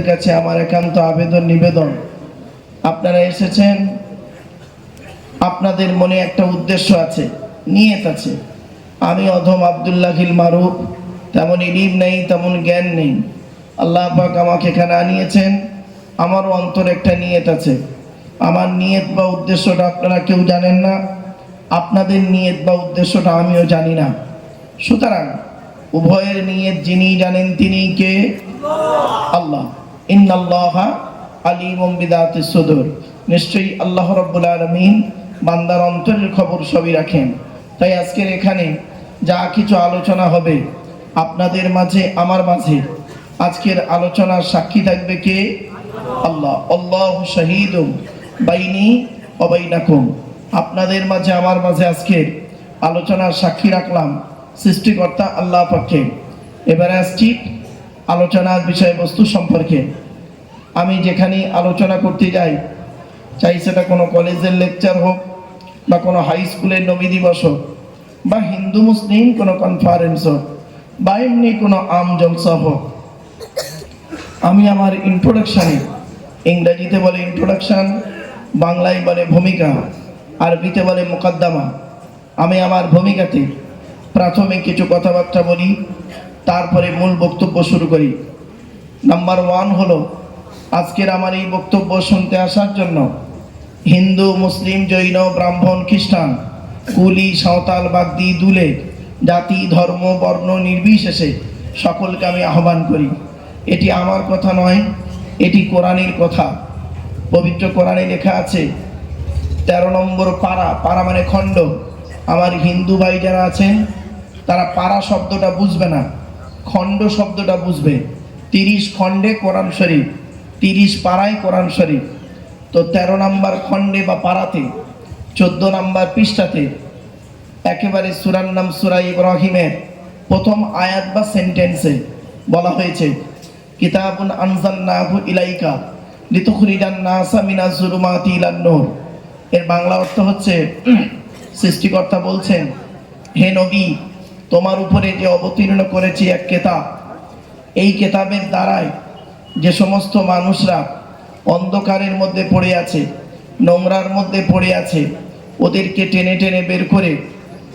কাছে আমার একান্ত আবেদন নিবেদন। আপনারা এসেছেন, আপনাদের মনে একটা উদ্দেশ্য আছে, নিয়ত আছে। আমি অধম আবদুল্লাহিল মারুফ, তেমন ইলিম নেই, তেমন জ্ঞান নেই। আল্লাহ পাক আমাকে এখানে আনিয়েছেন, আমারও অন্তর একটা নিয়ত আছে। আমার নিয়ত বা উদ্দেশ্যটা আপনারা কেউ জানেন না, আপনাদের নিয়ত বা উদ্দেশ্যটা আমিও জানি না। সুতরাং, উভয়ের নিয়ত যিনি জানেন তিনি কে? আল্লাহ। ইন্নাল্লাহ আলিমুম বিদাতিস সুদূর। নিশ্চয়ই আল্লাহ রাব্বুল আলামিন বান্দার অন্তরের খবর সবই রাখেন। তাই আজকের এখানে যা কিছু আলোচনা হবে আপনাদের মাঝে, আমার মাঝে আজকের আলোচনার সাক্ষী থাকবে কে? আল্লাহ। আল্লাহ শাহিদুম বাইনি অবাইনাকুম আপনাদের মাঝে, আমার মাঝে আজকের আলোচনার সাক্ষী রাখলাম সৃষ্টিকর্তা আল্লাহ পক্ষে এবারে আসছি আলোচনার বিষয়বস্তু সম্পর্কে। আমি যেখানে আলোচনা করতে যাই, চাই সেটা কোনো কলেজের লেকচার হোক বা কোনো হাই স্কুলের নবী দিবস হোক বা হিন্দু মুসলিম কোনো কনফারেন্স হোক বা এমনি কোনো আম জলসা হোক। আমি আমার ইন্ট্রোডাকশানে ইংরাজিতে বলে ইন্ট্রোডাকশান বাংলায় বলে ভূমিকা, আরবিতে বলে মোকদ্দমা। আমি আমার ভূমিকাতে প্রাথমিক কিছু কথাবার্তা বলি, তারপরে মূল বক্তব্য শুরু করি। নাম্বার ওয়ান হলো আজকের আমার এই বক্তব্য শুনতে আসার জন্য হিন্দু, মুসলিম, জৈন, ব্রাহ্মণ, খ্রিস্টান, কুলি, সাঁওতাল, বাগদি, দুলে, জাতি, ধর্ম, বর্ণ নির্বিশেষে সকলকে আমি আহ্বান করি। এটি আমার কথা নয়, এটি কোরআনের কথা। পবিত্র কোরআনে লেখা আছে, তেরো নম্বর পাড়া পাড়া মানে খণ্ড। আমার হিন্দু ভাই যারা আছেন তারা পাড়া শব্দটা বুঝবে না, খণ্ড শব্দটা বুঝবে। তিরিশ খণ্ডে কোরআন শরীফ। তিরিশ পাড়ায় কোরআন শরীফ। তো তেরো নম্বর খণ্ডে বা পাড়াতে, চোদ্দ নম্বর পৃষ্ঠাতে একেবারে সুরার নাম সুরাই ইব্রাহিমের প্রথম আয়াত বা সেন্টেন্সে বলা হয়েছে, কিতাবুন আনজালনাহু ইলাইকা লিতুখরিজান নাসা মিনাজ জুলুমাতি এর বাংলা অর্থ হচ্ছে, সৃষ্টিকর্তা বলছেন, হে নবী, তোমার উপরে যে অবতীর্ণ করেছি এক কেতাব, এই কেতাবের দ্বারায় যে সমস্ত মানুষরা অন্ধকারের মধ্যে পড়ে আছে, নোংরার মধ্যে পড়ে আছে, ওদেরকে টেনে টেনে বের করে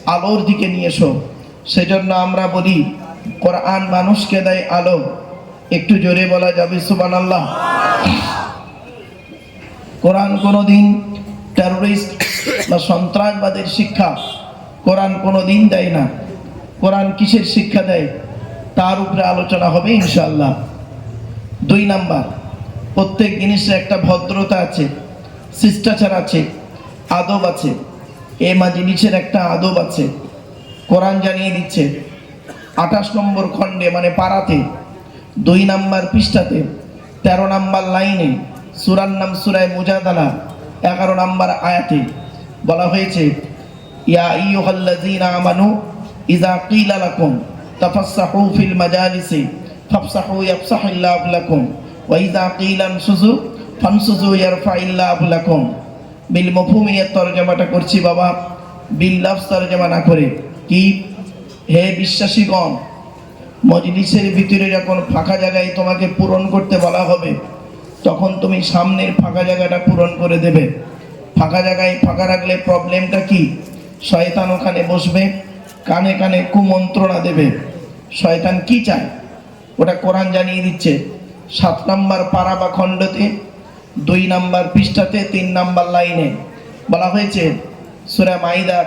আলোর দিকে নিয়ে এসো। সেজন্য আমরা বলি, কোরআন মানুষকে দেয় আলো। একটু জোরে বলা যাবে সুবান আল্লাহ কোরআন কোনোদিন টেরোরিস্ট বা সন্ত্রাসবাদের শিক্ষা কোরআন কোনোদিন দেয় না। কোরআন কিসের শিক্ষা দেয়? তার উপরে আলোচনা হবে ইনশাল্লাহ দুই নাম্বার, প্রত্যেক জিনিসের একটা ভদ্রতা আছে, শিষ্টাচার আছে, আদব আছে, এ মা জিনিসের একটা আদব আছে, কোরআন জানিয়ে দিচ্ছে, আঠাশ নম্বর খণ্ডে মানে পাড়াতে, দুই নাম্বার পৃষ্ঠাতে, তেরো নাম্বার লাইনে, সুরার নাম সুরায় মুজাদালা, এগারো নাম্বার আয়াতে বলা হয়েছে, ইয়া আইয়ুহাল্লাযীনা আমানু ইযা কিলা লাকুম তাফাসসাহু ফিল মাজালিসি ফাফসাহু ইয়াফসাহিল্লাহু লাকুম, ওয়া ইযা কিলা আনসুজু ফানসুজু ইয়ারফাইল্লাহু লাকুম। বিল মফহুমি এর তরজমাটা করছি বাবা, বিল লাফজ তরজমা না করে। কি? হে বিশ্বাসীগণ, মজলিসের ভিতরে যখন ফাঁকা জায়গায় তোমাকে পূরণ করতে বলা হবে, তখন তুমি সামনের ফাঁকা জায়গাটা পূরণ করে দেবে। ফাঁকা জায়গায় ফাঁকা রাখলে প্রবলেমটা কি? শয়তান ওখানে বসবে, কানে কানে কুমন্ত্রণা দেবে। শয়তান কি চায়? ওটা কোরআন জানিয়ে দিচ্ছে। সাত নাম্বার পাড়া বা খণ্ডতে, দুই নাম্বার পৃষ্ঠাতে, তিন নাম্বার লাইনে বলা হয়েছে সুরা মাইদার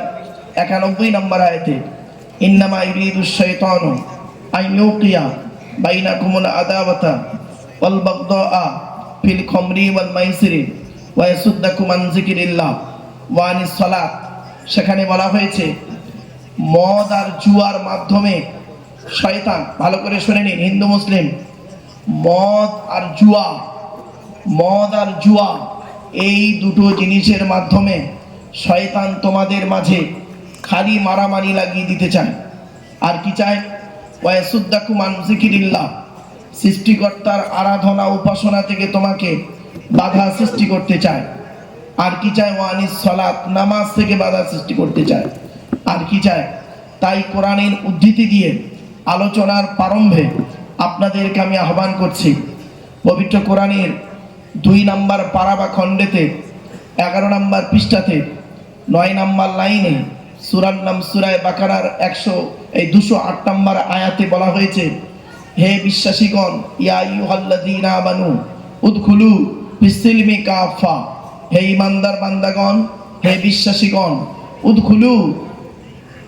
একানব্বই নাম্বার আয়তে, ইন্নামা ইউরিদু শৈতানু আইয়ুকিয়া বাইনাকুমুল আদাওয়াতা ওয়াল বাগদাআ ফিল খমরি ওয়াল মাইসিরি ওয়া ইয়াসুদ্দাকুম আন যিকিরিল্লাহ ওয়া আনিস সালাত। সেখানে বলা হয়েছে, মদ আর জুয়ার মাধ্যমে শয়তান, ভালো করে শুনে নিন, হিন্দু, মুসলিম, মদ আর জুয়া, মদ আর জুয়া, এই দুটো জিনিসের মাধ্যমে শয়তান তোমাদের মাঝে খালি মারামারি লাগিয়ে দিতে চায়। আর কি চায়? ওয়াসুদ্দাকুমান জিকিরিল্লাহ, সৃষ্টিকর্তার আরাধনা উপাসনা থেকে তোমাকে বাধা সৃষ্টি করতে চায়। আর কি চায়? ওয়ানিস সলাত, নামাজ থেকে বাধা সৃষ্টি করতে চায়। আর কি চায়? তাই কোরআনের উদ্ধৃতি দিয়ে আলোচনার প্রারম্ভে আপনাদেরকে আমি আহ্বান করছি, পবিত্র কোরআনের দুই নাম্বার পাড়া বা খণ্ডেতে, এগারো নাম্বার পৃষ্ঠাতে, নয় নাম্বার লাইনে সুরার নাম সুরায় বাকারার একশো, এই দুশো আট নাম্বার আয়াতে বলা হয়েছে, হে বিশ্বাসীগণ, ইয়া আমানু, উদখুলু ফিসসিলমি কাফা হে ইমানদার বান্দাগণ, হে বিশ্বাসীগণ, উদখুলু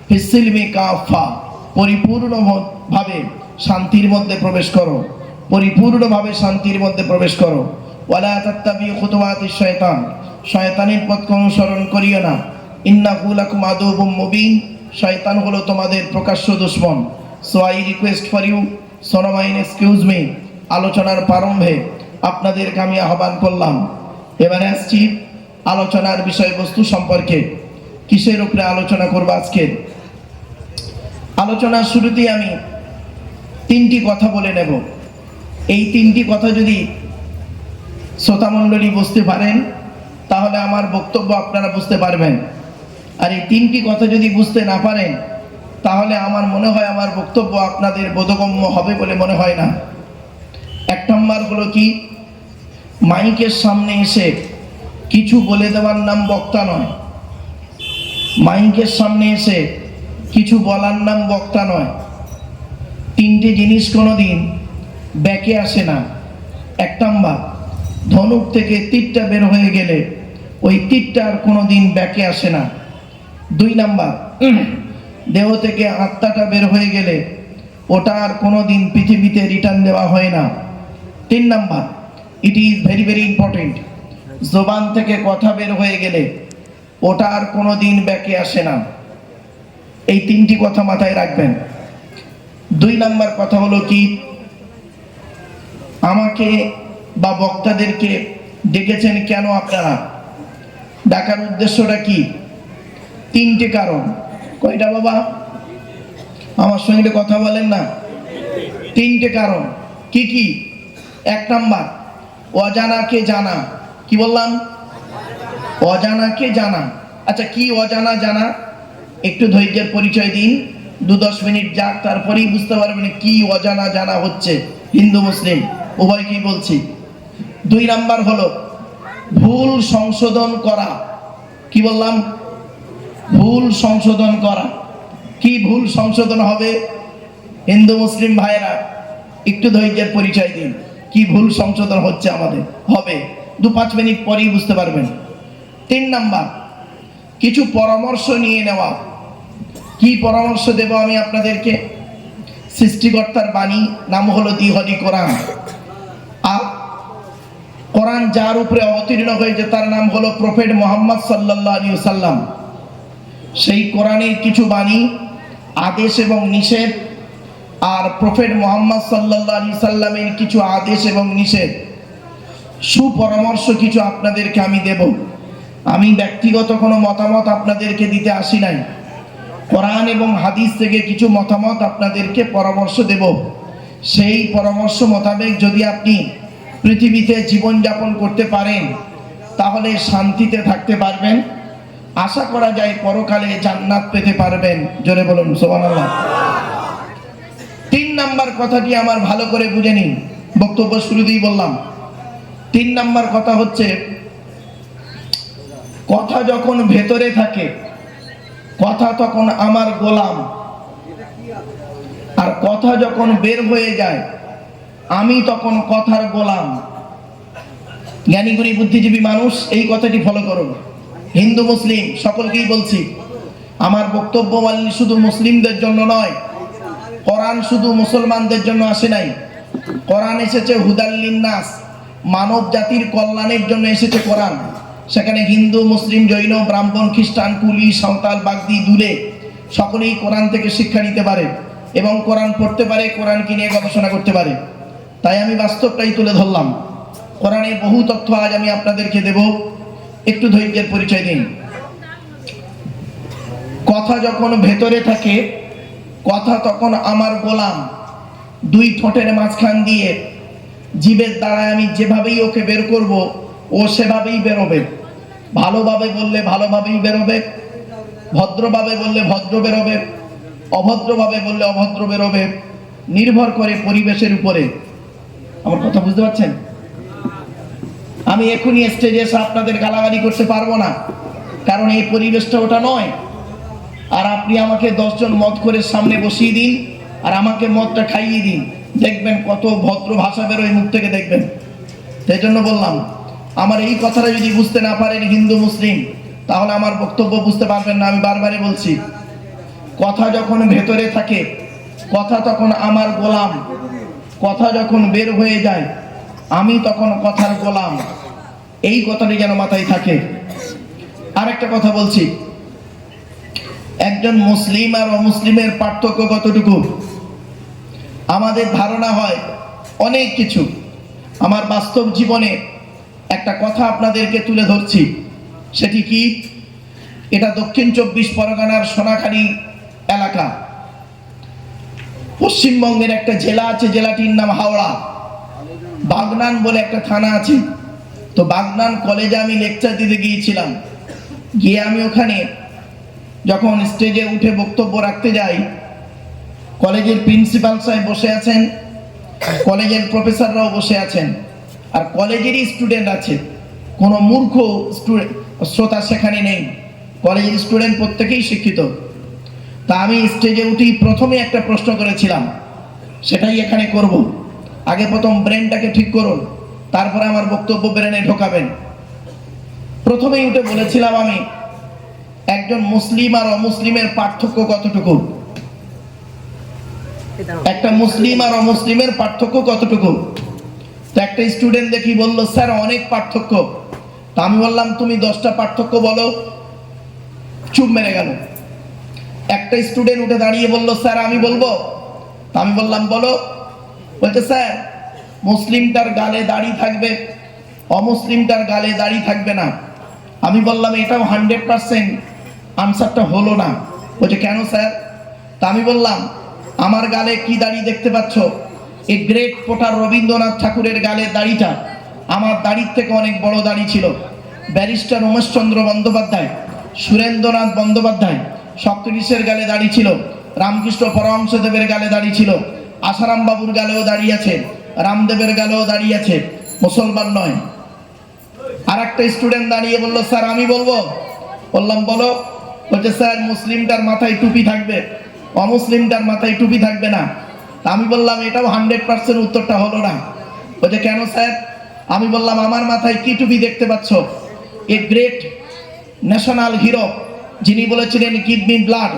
ফিসিলমি কাফা পরিপূর্ণভাবে শান্তির মধ্যে প্রবেশ করো। পরিপূর্ণভাবে শান্তির মধ্যে প্রবেশ করো। ওয়ালা তাত্তাবি শয়তান। শয়তানের পথকে অনুসরণ করিও না। ইন্নাহু লাকুম আদুবুম মুবিন। শয়তান হলো তোমাদের প্রকাশ্য দুশ্মন। So I request for you সোনোমাইন excuse me আলোচনার প্রারম্ভে আপনাদেরকে আমি আহ্বান করলাম। এবারে আসছি আলোচনার বিষয়বস্তু সম্পর্কে। কিসের উপরে আলোচনা করব আজকে? আলোচনার শুরুতেই আমি তিনটি কথা বলে নেব। এই তিনটি কথা যদি শ্রোতামণ্ডলী বুঝতে পারেন, তাহলে আমার বক্তব্য আপনারা বুঝতে পারবেন। আর এই তিনটি কথা যদি বুঝতে না পারেন, তাহলে আমার মনে হয় আমার বক্তব্য আপনাদের বোধগম্য হবে বলে মনে হয় না। এক নম্বর হলো কি, মাইকের সামনে এসে কিছু বলে দেওয়ার নাম বক্তা নয়। মাইকের সামনে এসে কিছু বলার নাম বক্তা নয়। তিনটে জিনিস কোনো দিন ব্যাকে আসে না। এক নাম্বার ধনুক থেকে তীরটা বের হয়ে গেলে ওই তীরটা আর কোনো দিন ব্যাকে আসে না। দুই নাম্বার দেহ থেকে আত্মাটা বের হয়ে গেলে ওটা আর কোনো দিন পৃথিবীতে রিটার্ন দেওয়া হয় না। তিন number it is very very important জোবান থেকে কথা বের হয়ে গেলে ওটা আর কোনো দিন ব্যাকে আসে না। এই তিনটি কথা মাথায় রাখবেন। দুই নাম্বার কথা হলো কি? আমাকে বা বক্তাদেরকে ডেকেছেন কেন আপনারা? ডাকার উদ্দেশ্যটা কি? তিনটে কারণ। কয়টা বাবা, আমার সঙ্গে কথা বলেন না। তিনটে কারণ। কি কি? এক নাম্বার, অজানাকে জানা। কি বললাম? অজানাকে জানা। আচ্ছা কি অজানা জানা? একটু ধৈর্যের পরিচয় দিন, দু দশ মিনিট যাক, তারপরেই বুঝতে পারবেন কি অজানা জানা হচ্ছে হিন্দু, মুসলিম। উভয়কেই বলছি? দুই নাম্বার হলো, ভুল সংশোধন করা। কি বললাম? ভুল সংশোধন করা। কি ভুল সংশোধন হবে? হিন্দু, মুসলিম ভাইয়েরা, একটু ধৈর্যের পরিচয় দিন। কি ভুল সংশোধন হচ্ছে আমাদের? হবে। দু পাঁচ মিনিট পরেই বুঝতে পারবেন। তিন নাম্বার, কিছু পরামর্শ নিয়ে নেওয়া। কি পরামর্শ দেব আমি আপনাদেরকে? সৃষ্টিকর্তার বাণী, নাম হলো দিহরি কোরআন। আর কোরআন যার উপরে অবতীর্ণ হয়েছে, তার নাম হলো প্রফেট মোহাম্মদ সাল্লাহ আলী সাল্লাম সেই কোরআনের কিছু বাণী, আদেশ এবং নিষেধ, আর প্রফেট মোহাম্মদ সাল্লাহ আলী সাল্লামের কিছু আদেশ এবং নিষেধ। সুপরামর্শ কিছু আপনাদেরকে আমি দেব। আমি ব্যক্তিগত কোনো মতামত আপনাদেরকে দিতে আসি নাই। কোরআন এবং হাদিস থেকে কিছু মতামত আপনাদেরকে পরামর্শ দেব। সেই পরামর্শ মোতাবেক যদি আপনি পৃথিবীতে জীবনযাপন করতে পারেন, তাহলে শান্তিতে থাকতে পারবেন। আশা করা যায় পরকালে জান্নাত পেতে পারবেন। জোরে বলুন সোমানাল্লাহ তিন নাম্বার কথাটি আমার ভালো করে বুঝে নিন। বক্তব্য শুরুতেই বললাম। তিন নাম্বার কথা হচ্ছে, কথা যখন ভেতরে থাকে কথা তখন আমার গোলাম। আর কথা যখন বের হয়ে যায়, আমি তখন কথার গোলাম। জ্ঞানীগুণী বুদ্ধিজীবী মানুষ, এই কথাটি ফলো করুন। হিন্দু, মুসলিম, সকলকেই বলছি, আমার বক্তব্য শুধু মুসলিমদের জন্য নয়, কোরআন শুধু মুসলমানদের জন্য আসে নাই। কোরআন এসেছে হুদাল্লিন নাস মানব জাতির কল্যাণের জন্য এসেছে কোরআন। সেখানে হিন্দু, মুসলিম, জৈন, ব্রাহ্মণ, খ্রিস্টান, কুলি, সাঁওতাল, বাগদি দূরে সকলেই কোরআন থেকে শিক্ষা নিতে পারে এবং কোরআন পড়তে পারে, কোরআনকে নিয়ে গবেষণা করতে পারে। তাই আমি বাস্তবটাই তুলে ধরলাম। কোরআনের বহু তথ্য আজ আমি আপনাদেরকে দেব। একটু ধৈর্যের পরিচয় দিন। কথা যখন ভেতরে থাকে, কথা তখন আমার গোলাম। দুই ঠোঁটের মাঝখান দিয়ে জীবের দ্বারা আমি যেভাবেই ওকে বের করব ও সেভাবেই বেরোবে। ভালোভাবে বললে ভালোভাবেই বেরোবে, ভদ্রভাবে বললে ভদ্র বেরোবে, অভদ্রভাবে বললে অভদ্র বেরোবে, নির্ভর করে পরিবেশের উপরে। আমার কথা বুঝতে পারছেন? আমি এখনই স্টেজে এসে আপনাদের গালাগালি করতে পারব না, কারণ এই পরিবেশটা ওটা নয়। আর আপনি আমাকে দশজন মদ করে সামনে বসিয়ে দিন, আর আমাকে মদটা খাইয়ে দিন। দেখবেন কত ভদ্র ভাষা বেরোয় মুখ থেকে দেখবেন। সেই জন্য বললাম আমার এই কথাটা যদি বুঝতে না পারেন হিন্দু, মুসলিম, তাহলে আমার বক্তব্য বুঝতে পারবেন না, আমি বারবারই বলছি। কথা যখন ভেতরে থাকে, কথা তখন আমার গোলাম। কথা যখন বের হয়ে যায়, আমি তখন কথার গোলাম। এই কথাটি যেন মাথায় থাকে। আরেকটা কথা বলছি। একজন মুসলিম আর অমুসলিমের পার্থক্য কতটুকু? আমাদের ধারণা হয় অনেক কিছু। আমার বাস্তব জীবনে একটা কথা আপনাদেরকে তুলে ধরছি। সেটি কি? এটা দক্ষিণ চব্বিশ পরগনার সোনাখালী এলাকা। পশ্চিমবঙ্গের একটা জেলা আছে, জেলাটির নাম হাওড়া। বাগনান বলে একটা থানা আছে। তো বাগনান কলেজে আমি লেকচার দিতে গিয়েছিলাম। গিয়ে আমি ওখানে যখন স্টেজে উঠে বক্তব্য রাখতে যাই কলেজের প্রিন্সিপাল সাহেব বসে আছেন কলেজের প্রফেসররাও বসে আছেন। আর কলেজেরই স্টুডেন্ট আছে। কোনো মূর্খ স্টুডেন্ট শ্রোতা সেখানে নেই। কলেজের স্টুডেন্ট প্রত্যেকেই শিক্ষিত। তা আমি স্টেজে উঠেই প্রথমে একটা প্রশ্ন করেছিলাম। সেটাই এখানে করব। আগে প্রথম ব্রেনটাকে ঠিক করুন। তারপরে আমার বক্তব্য ব্রেনে ঢোকাবেন। প্রথমেই উঠে বলেছিলাম আমি একজন মুসলিম আর অমুসলিমের পার্থক্য কতটুকু? একটা মুসলিম আর অমুসলিমের পার্থক্য কতটুকু? তো একটা স্টুডেন্ট দেখি বলল, স্যার, অনেক পার্থক্য। তা আমি বললাম, তুমি দশটা পার্থক্য বলো। চুপ মেরে গেল। একটা স্টুডেন্ট উঠে দাঁড়িয়ে বলল, স্যার, আমি বলব? তা আমি বললাম, বলো। বলছে, স্যার, মুসলিমটার গালে দাড়ি থাকবে, অমুসলিমটার গালে দাড়ি থাকবে না। আমি বললাম, এটাও হান্ড্রেড পার্সেন্ট আনসারটা হলো না। বলছে, কেন, স্যার? তা আমি বললাম, আমার গালে কি দাড়ি দেখতে পাচ্ছ? এই গ্রেট পোটার রবীন্দ্রনাথ ঠাকুরের গালে দাড়িটা আমার দাড়ির থেকে অনেক বড় দাড়ি ছিল। ব্যারিস্টার উমেশচন্দ্র বন্দ্যোপাধ্যায়, সুরেন্দ্রনাথ বন্দ্যোপাধ্যায় সপ্তরিশের গালে দাড়ি ছিল। রামকৃষ্ণ পরমহংসদেবের গালে দাড়ি ছিল। আসারাম বাবুর গালেও দাঁড়িয়ে আছে। রামদেবের গালেও দাঁড়িয়ে আছে। মুসলমান নয়। আর একটা স্টুডেন্ট দাঁড়িয়ে বলল, স্যার, আমি বলব? বললাম, বলো। বলছে, স্যার, মুসলিমটার মাথায় টুপি থাকবে। অমুসলিমটার মাথায় টুপি থাকবে না। আমি বললাম, এটাও হান্ড্রেড পার্সেন্ট উত্তরটা হলো না। বলছে কেন স্যার? আমি বললাম, আমার মাথায় কি টুপি দেখতে পাচ্ছ? এ গ্রেট ন্যাশনাল হিরো যিনি বলেছিলেন give me blood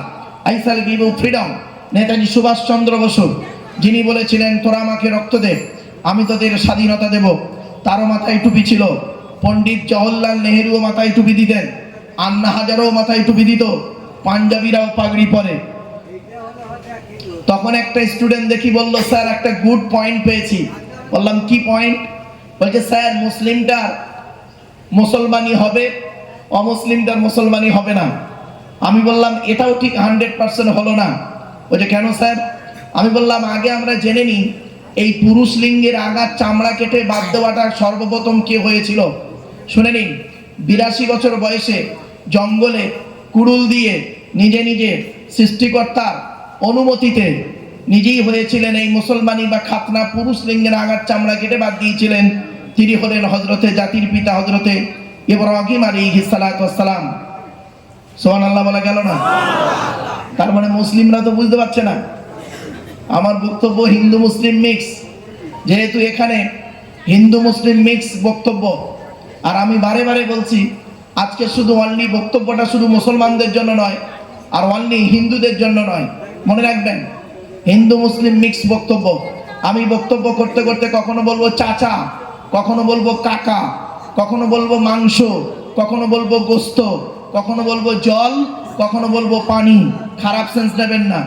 I shall give you freedom Netaji Subhash Chandra Bose, যিনি বলেছিলেন, তোরা আমাকে রক্ত দে, আমি তোদের স্বাধীনতা দেব। তারও মাথায় টুপি ছিল। পণ্ডিত জওহরলাল নেহেরুও মাথায় টুপি দিতেন। আন্না হাজারও মাথায় টুপি দিত। পাঞ্জাবিরাও পাগড়ি পরে। তখন একটা স্টুডেন্ট দেখি বলল, স্যার, একটা গুড পয়েন্ট পেয়েছি। বললাম, কি পয়েন্ট বলছে, স্যার, মুসলিমটার মুসলমানি হবে, অমুসলিমটার মুসলমানি হবে না। আমি বললাম, এটাও ঠিক হান্ড্রেড পার্সেন্ট হলো না। বলছে, কেন স্যার? আমি বললাম, আগে আমরা জেনে নিই, এই পুরুষ লিঙ্গের আগার চামড়া কেটে বাদ দেওয়াটা সর্বপ্রথম কে হয়েছিল? শুনে নিন, বিরাশি বছর বয়সে জঙ্গলে কুড়ুল দিয়ে নিজে নিজে সৃষ্টিকর্তার অনুমতিতে নিজেই হয়েছিলেন এই মুসলমানি বা খাতনা পুরুষ লিঙ্গের আগার চামড়া কেটে বাদ দিয়েছিলেন। তিনি হলেন হজরতে জাতির পিতা হজরতে ইব্রাহিম আলী সালাম সোহান আল্লাহ বলা গেল না? তার মানে মুসলিমরা তো বুঝতে পারছে না। আমার বক্তব্য হিন্দু মুসলিম মিক্স। যেহেতু এখানে হিন্দু মুসলিম মিক্স বক্তব্য, আর আমি বারে বারে বলছি, আজকে শুধু অনলি বক্তব্যটা শুধু মুসলমানদের জন্য নয়, আর অনলি হিন্দুদের জন্য নয়। মনে রাখবেন হিন্দু মুসলিম মিক্স বক্তব্য আমি বক্তব্য করতে করতে কখনো বলব চাচা কখনো বলব কাকা কখনো বলব মাংস কখনো বলব গোস্ত কখনো বলব জল কখনো বলব পানি খারাপ সেন্স নেবেন না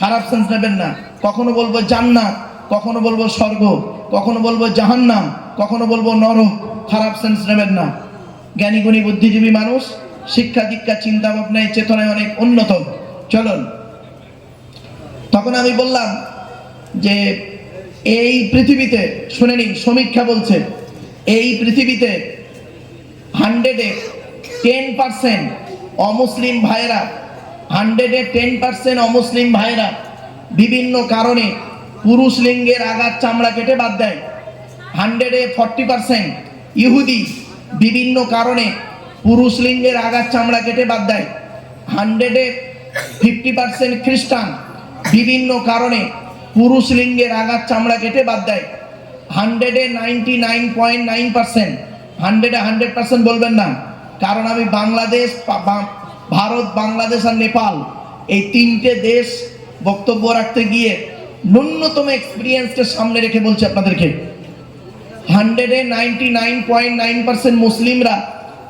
খারাপ সেন্স নেবেন না কখনো বলব জান্নাত কখনো বলব স্বর্গ কখনো বলব জাহান্নাম কখনো বলব নরক খারাপ সেন্স নেবেন না জ্ঞানী গুণী বুদ্ধিজীবী মানুষ শিক্ষা দীক্ষা চিন্তা ভাবনায় চেতনায় অনেক উন্নত চলুন তখন আমি বললাম যে, এই পৃথিবীতে, শুনে নিন, সমীক্ষা বলছে, এই পৃথিবীতে হান্ড্রেডে টেন পার্সেন্ট অমুসলিম ভাইয়েরা হান্ড্রেডে টেন পার্সেন্ট অমুসলিম ভাইয়েরা বিভিন্ন কারণে পুরুষ লিঙ্গের আঘাত চামড়া কেটে বাদ দেয়। হান্ড্রেডে ফর্টি পার্সেন্ট ইহুদি বিভিন্ন কারণে পুরুষ লিঙ্গের আঘাত চামড়া কেটে বাদ দেয়। হান্ড্রেডে ফিফটি পার্সেন্ট খ্রিস্টান বিভিন্ন কারণে পুরুষ লিঙ্গের আঘাত চামড়া কেটে বাদ দেয়। হান্ড্রেডে ninety nine point nine percent. হান্ড্রেডে হান্ড্রেড পার্সেন্ট বলবেন না। কারণ আমি বাংলাদেশ ভারত, বাংলাদেশ আর নেপাল এই তিনটে দেশ বক্তব্য রাখতে গিয়ে ন্যূনতম এক্সপিরিয়েন্সকে সামনে রেখে বলছি আপনাদেরকে। হান্ড্রেডে ninety nine point nine percent মুসলিমরা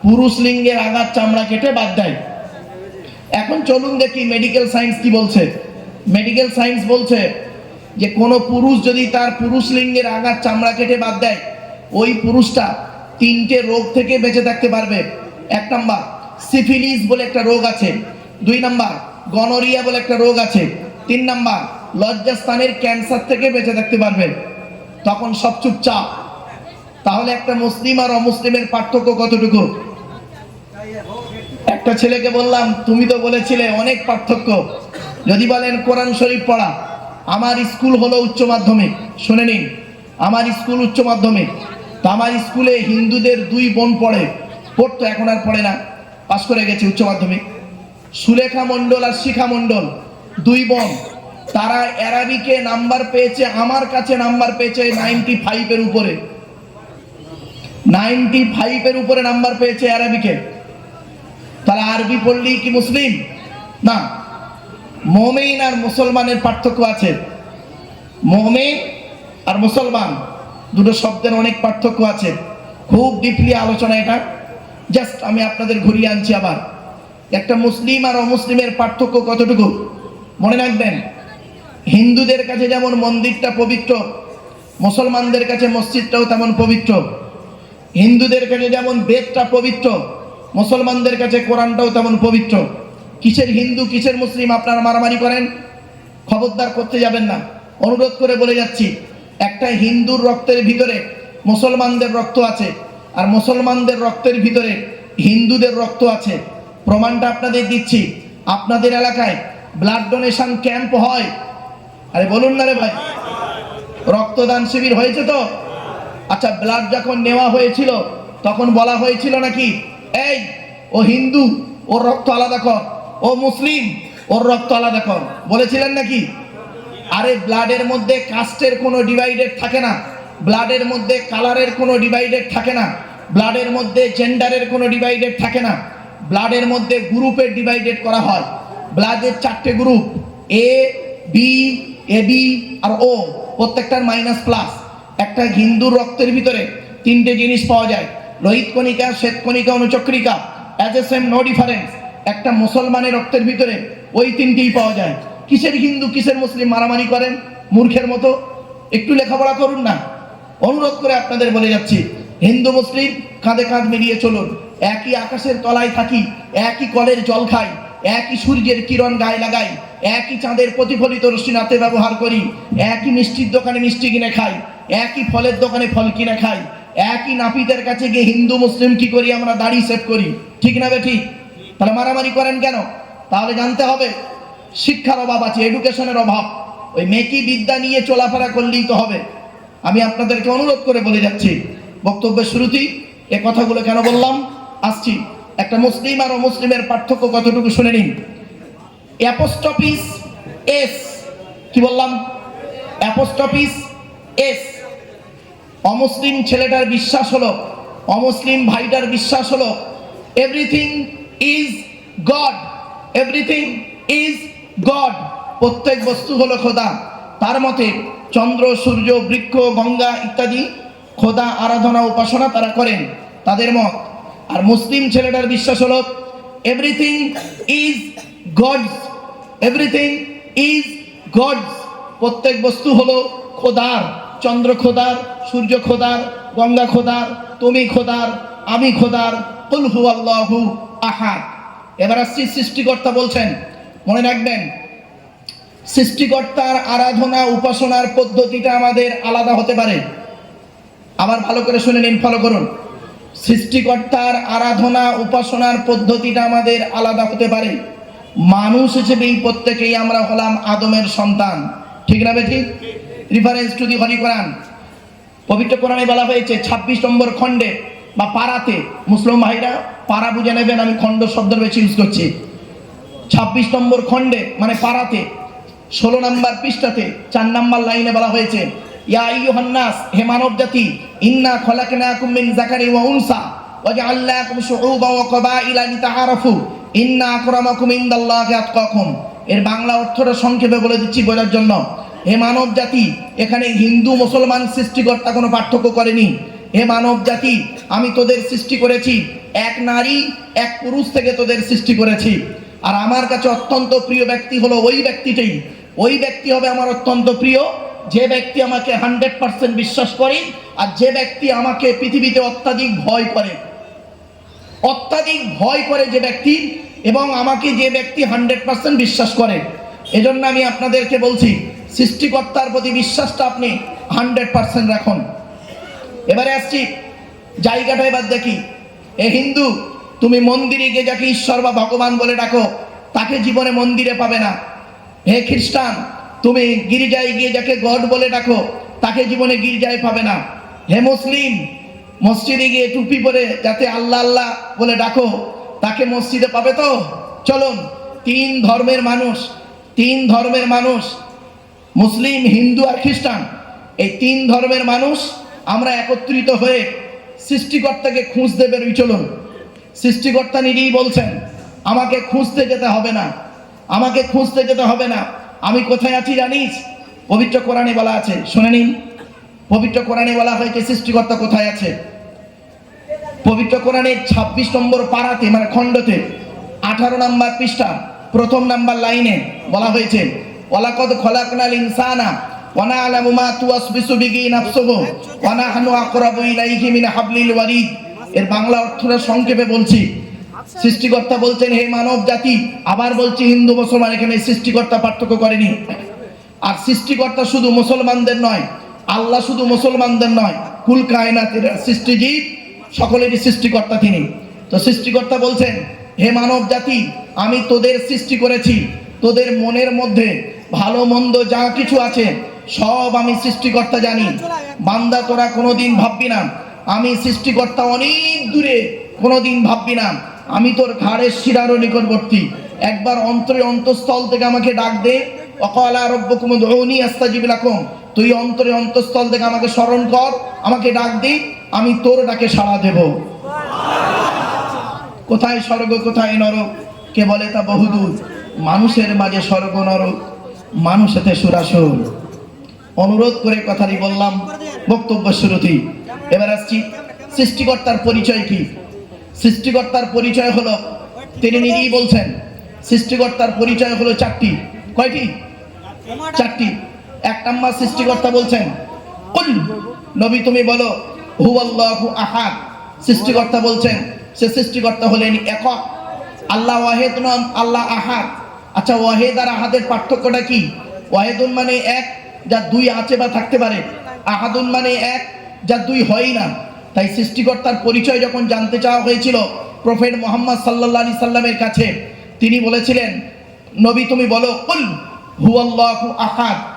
পুরুষ লিঙ্গের আঘাত চামড়া কেটে বাদ দেয়। এখন চলুন দেখি মেডিকেল সায়েন্স কি বলছে। মেডিকেল সায়েন্স বলছে যে কোনো পুরুষ যদি তার পুরুষ লিঙ্গের আঘাত চামড়া কেটে বাদ দেয়, ওই পুরুষটা তিনটে রোগ থেকে বেঁচে থাকতে পারবে। এক নাম্বার সিফিলিস বলে একটা রোগ আছে। দুই নাম্বার গনোরিয়া বলে একটা রোগ আছে। তিন নাম্বার, লজ্জাস্থানের ক্যান্সার থেকে বেঁচে থাকতে পারবে। তখন সব চুপচাপ। তাহলে একটা মুসলিম আর অমুসলিমের পার্থক্য কতটুকু? একটা ছেলেকে বললাম, তুমি তো বলেছিলে অনেক পার্থক্য। যদি বলেন কোরআন শরীফ পড়া, আমার স্কুল হলো উচ্চ মাধ্যমিক, শুনে নিন, আমার স্কুল উচ্চ মাধ্যমিক, তা আমার স্কুলে হিন্দুদের দুই বোন পড়ে পড়তো এখন আর পড়ে না পাস করে গেছে উচ্চ মাধ্যমিক। সুলেখা মণ্ডল আর শিখা মণ্ডল, দুই বোন, তারা অ্যারাবিকে নাম্বার পেয়েছে, আমার কাছে নাম্বার পেয়েছে নাইনটি ফাইভের উপরে। নাইনটি ফাইভের উপরে নাম্বার পেয়েছে অ্যারাবিকে। তারা আরবি পড়লেই কি মুসলিম? না। মোমেন আর মুসলমানের পার্থক্য আছে। মোমেন আর মুসলমান দুটো শব্দের অনেক পার্থক্য আছে। খুব ডিপলি আলোচনা এটা। জাস্ট আমি আপনাদের ঘুরিয়ে আনছি আবার। একটা মুসলিম আর অমুসলিমের পার্থক্য কতটুকু? মনে রাখবেন, হিন্দুদের কাছে যেমন মন্দিরটা পবিত্র, মুসলমানদের কাছে মসজিদটাও তেমন পবিত্র। হিন্দুদের কাছে যেমন বেদটা পবিত্র, মুসলমানদের কাছে কোরআনটাও তেমন পবিত্র। কিসের হিন্দু, কিসের মুসলিম আপনারা মারামারি করেন? খবরদার করতে যাবেন না। অনুরোধ করে বলে যাচ্ছি একটা হিন্দুর রক্তের ভিতরে মুসলমানদের রক্ত আছে, আর মুসলমানদের রক্তের ভিতরে হিন্দুদের রক্ত আছে। প্রমাণটা আপনাদের দিচ্ছি, আপনাদের এলাকায় ব্লাড ডোনেশন ক্যাম্প হয়। আরে বলুন না রে ভাই, রক্তদান শিবির হয়েছে তো? আচ্ছা ব্লাড যখন নেওয়া হয়েছিল, তখন বলা হয়েছিল নাকি, এই, ও হিন্দু, ওর রক্ত আলাদা কর। ও মুসলিম, ওর রক্ত আলাদা কর। বলেছিলেন নাকি? আরে ব্লাডের মধ্যে কাস্টের কোনো ডিভাইডেড থাকে না। ব্লাডের মধ্যে কালারের কোনো ডিভাইডেড থাকে না। ব্লাডের মধ্যে জেন্ডারের কোনো ডিভাইডেড থাকে না। ব্লাডের মধ্যে গ্রুপের ডিভাইডেড করা হয়। ব্লাডের চারটে group A B A B আর ও প্রত্যেকটার মাইনাস প্লাস একটা হিন্দুর রক্তের ভিতরে তিনটে জিনিস পাওয়া যায়। লোহিত কণিকা, শ্বেত কণিকা, অনুচক্রিকা। As a same no difference একটা মুসলমানের রক্তের ভিতরে ওই তিনটেই পাওয়া যায়। কিসের হিন্দু, কিসের মুসলিম মারামারি করেন? মূর্খের মতো? একটু লেখাপড়া করুন না। অনুরোধ করে আপনাদের বলে যাচ্ছি, হিন্দু, মুসলিম, কাঁধে কাঁধ মিলিয়ে চলুন। একই আকাশের তলায় থাকি, একই কলের জল খাই, একই সূর্যের কিরণ গায়ে লাগাই, একই চাঁদের প্রতিফলিত রশ্মি নাতে ব্যবহার করি, একই মিষ্টির দোকানে মিষ্টি কিনে খাই, একই ফলের দোকানে ফল কিনে খাই, একই নাপিতের কাছে গিয়ে হিন্দু, মুসলিম কি করি আমরা দাড়ি সেভ করি? ঠিক না বে ঠিক? তাহলে মারামারি করেন কেন? তাহলে জানতে হবে, শিক্ষার অভাব আছে এডুকেশনের অভাব। ওই মেকি বিদ্যা নিয়ে চলাফেরা করলেই তো হবে। আমি আপনাদেরকে অনুরোধ করে বলে যাচ্ছি, বক্তব্যের শুরুতেই এ কথাগুলো কেন বললাম? আসছি। একটা মুসলিম আর অমুসলিমের পার্থক্য কতটুকু শুনে নিন। অ্যাপোস্টপিস এস, কি বললাম? Apostrophe s. অমুসলিম ছেলেটার বিশ্বাস হলো, অমুসলিম ভাইটার বিশ্বাস হলো, everything is God everything is God প্রত্যেক বস্তু হলো খোদা। তার মতে চন্দ্র, সূর্য, বৃক্ষ, গঙ্গা ইত্যাদি খোদা আরাধনা, উপাসনা তারা করেন তাদের মত। আর মুসলিম ছেলেটার বিশ্বাস হলো everything is God's everything is God's প্রত্যেক বস্তু হলো খোদার। চন্দ্র খোদার, সূর্য খোদার, গঙ্গা খোদার, তুমি খোদার, আমি খোদার। কুলহু আল্লাহু আহাদ। এবার আসছি সৃষ্টিকর্তা বলছেন, মনে রাখবেন, সৃষ্টিকর্তার আরাধনা, উপাসনার পদ্ধতিটা আমাদের আলাদা হতে পারে। আবার ভালো করে শুনে নিন ফলো করুন। সৃষ্টিকর্তার আরাধনা, উপাসনার পদ্ধতিটা আমাদের আলাদা হতে পারে। মানুষ হিসেবেই প্রত্যেকেই আমরা হলাম আদমের সন্তান। ঠিক না বেঠিক reference to the holy Quran পবিত্র কোরআনে বলা হয়েছে ২৬ নম্বর খণ্ডে বা পাড়াতে, মুসলিম ভাইরা পাড়া বুঝে নেবেন, আমি খণ্ড শব্দ বেশি ইউজ করছি। ২৬ নম্বর খণ্ডে মানে পাড়াতে, ষোলো নম্বর পৃষ্ঠাতে, চার নম্বর লাইনে বলা হয়েছে, ইয়া জাতি, ইন্না আতকাকুম। এর বাংলা অর্থটা সংক্ষেপে বলে দিচ্ছি জন্য। জাতি, এখানে হিন্দু মুসলমান সৃষ্টিকর্তা কোনো পার্থক্য করেনি। হে মানব জাতি, আমি তোদের সৃষ্টি করেছি। এক নারী, এক পুরুষ থেকে তোদের সৃষ্টি করেছি। আর আমার কাছে অত্যন্ত প্রিয় ব্যক্তি হলো ওই ব্যক্তিটাই ওই ব্যক্তি হবে আমার অত্যন্ত প্রিয়। যে ব্যক্তি আমাকে হান্ড্রেড পার্সেন্ট বিশ্বাস করে আর যে ব্যক্তি আমাকে পৃথিবীতে অত্যাধিক ভয় করে। অত্যাধিক ভয় করে যে ব্যক্তি এবং আমাকে যে ব্যক্তি হান্ড্রেড পার্সেন্ট বিশ্বাস করে। এজন্য আমি আপনাদেরকে বলছি, সৃষ্টিকর্তার প্রতি বিশ্বাসটা আপনি হান্ড্রেড পার্সেন্ট রাখুন। এবারে আসছি জায়গাটা এবার দেখি। এ হিন্দু, তুমি মন্দিরে গিয়ে যাকে ঈশ্বর বা ভগবান বলে ডাকো, তাকে জীবনে মন্দিরে পাবে না। হে খ্রিস্টান, তুমি গির্জায় গিয়ে যাকে গড বলে ডাকো, তাকে জীবনে গির্জায় পাবে না। হে মুসলিম, মসজিদে গিয়ে টুপি পরে যাতে আল্লাহ আল্লাহ বলে ডাকো, তাকে মসজিদে পাবে তো? চলুন, তিন ধর্মের মানুষ, তিন ধর্মের মানুষ, মুসলিম, হিন্দু আর খ্রিস্টান, এই তিন ধর্মের মানুষ একত্রিত হয়ে সৃষ্টিকর্তাকে খুঁজতে বেরোই, চলুন। সৃষ্টিকর্তা নিজেই বলছেন, আমাকে খুঁজতে যেতে হবে না। আমাকে খুঁজতে যেতে হবে না। আমি কোথায় আছি জানিস? পবিত্র কোরআনে বলা আছে, শুনে নিন। পবিত্র কোরআনে বলা হয়েছে, সৃষ্টিকর্তা কোথায় আছে? পবিত্র কোরআনের ছাব্বিশ নম্বর পাড়াতে মানে খণ্ডতে, আঠারো নম্বর পৃষ্ঠা, প্রথম নাম্বার লাইনে বলা হয়েছে, ওয়ালাকদ খলাকনাল ইনসানা মা তুওয়াসবিসু বিহি নাফসুহু ওয়া নাহনু আকরাবু ইলাইহি মিন হাবলিল ওয়ারিদ। এর বাংলা অর্থটা সংক্ষেপে বলছি, সৃষ্টিকর্তা বলছেন, হে মানব জাতি, আবার বলছি, হিন্দু মুসলমান এখানে সৃষ্টিকর্তা পার্থক্য করেনি। আর সৃষ্টিকর্তা শুধু মুসলমানদের নয়, আল্লাহ শুধু মুসলমানদের নয়, কুল কায়নাতের সৃষ্টিজীব, সকলেরই সৃষ্টিকর্তা তিনি। তো সৃষ্টিকর্তা বলছেন, হে মানব জাতি, আমি তোদের সৃষ্টি করেছি, তোদের মনের মধ্যে ভালো মন্দ যা কিছু আছে সব আমি সৃষ্টিকর্তা জানি। বান্দা তোরা কোনোদিন ভাববি না। আমি সৃষ্টিকর্তা অনেক দূরে কোনোদিন ভাববি না। আমি তোর ঘাড়ের শিরারও নিকটবর্তী। একবার অন্তরে অন্তঃস্থল থেকে আমাকে ডাক দে। অকালা লাকুম। তুই অন্তরে অন্তঃস্থল থেকে আমাকে স্মরণ কর। আমাকে ডাক দি। আমি তোর ডাকে সাড়া দেব। কোথায় স্বর্গ, কোথায় নরক? কে বলে তা বহুদূর। মানুষের মাঝে স্বর্গ, নরক। মানুষেতে সুরাসুর। অনুরোধ করে কথাটি বললাম। বক্তব্য শুরুতেই। এবার আসছি, সৃষ্টিকর্তার পরিচয় কি? সৃষ্টিকর্তার পরিচয় হলো, তিনি নিজেই বলছেন, সৃষ্টিকর্তার পরিচয় হলো চারটি। কয়টি? চারটি। এক নাম্বার সৃষ্টিকর্তা বলছেন, কুল, নবী তুমি বলো হু আল্লাহু আহাদ। সৃষ্টিকর্তা বলছেন, সে সৃষ্টিকর্তা হলেন একক। আল্লাহ ওয়াহেদ নন, আল্লাহ আহাদ। আচ্ছা ওয়াহেদ আর আহাদের পার্থক্যটা কি? ওয়াহেদুন মানে এক যা দুই আছে বা থাকতে পারে। আহাদুন মানে এক যা দুই হয় না। তাই সৃষ্টিকর্তার পরিচয় যখন জানতে চাওয়া হয়েছিল প্রফেট মোহাম্মদ সাল্লাহ আলি সাল্লামের কাছে, তিনি বলেছিলেন, নবী, তুমি বলো, কুল হু আল্লাহু আহাদ।